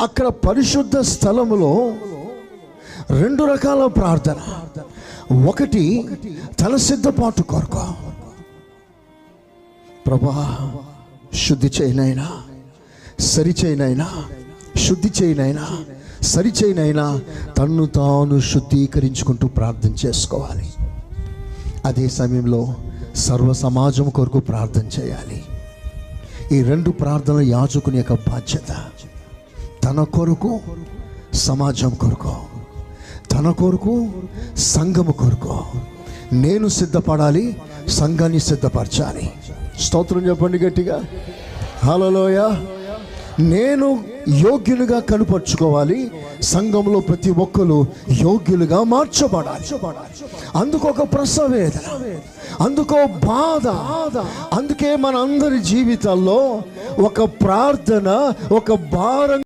అక్కడ పరిశుద్ధ స్థలములో రెండు రకాల ప్రార్థన. ఒకటి తన సిద్ధపాటు కొరకు. ప్రభా శుద్ధి చేయనైనా సరి చేయనైనా శుద్ధి చేయనైనా సరి చేయనైనా తన్ను తాను శుద్ధీకరించుకుంటూ ప్రార్థన చేసుకోవాలి. అదే సమయంలో సర్వ సమాజం కొరకు ప్రార్థన చేయాలి. ఈ రెండు ప్రార్థనలు యాచుకునే యొక్క బాధ్యత. తన కొరకు సమాజం కొరకు తన కొరకు సంఘము కొరకు నేను సిద్ధపడాలి సంఘాన్ని సిద్ధపరచాలి. స్తోత్రం చెప్పండి గట్టిగా. హలోయ నేను యోగ్యులుగా కనుపరుచుకోవాలి సంఘంలో ప్రతి ఒక్కరు యోగ్యులుగా మార్చబడాలి. అందుకు ఒక ప్రసవేదన అందుకో బాధ అందుకే మన అందరి జీవితాల్లో ఒక ప్రార్థన ఒక భారం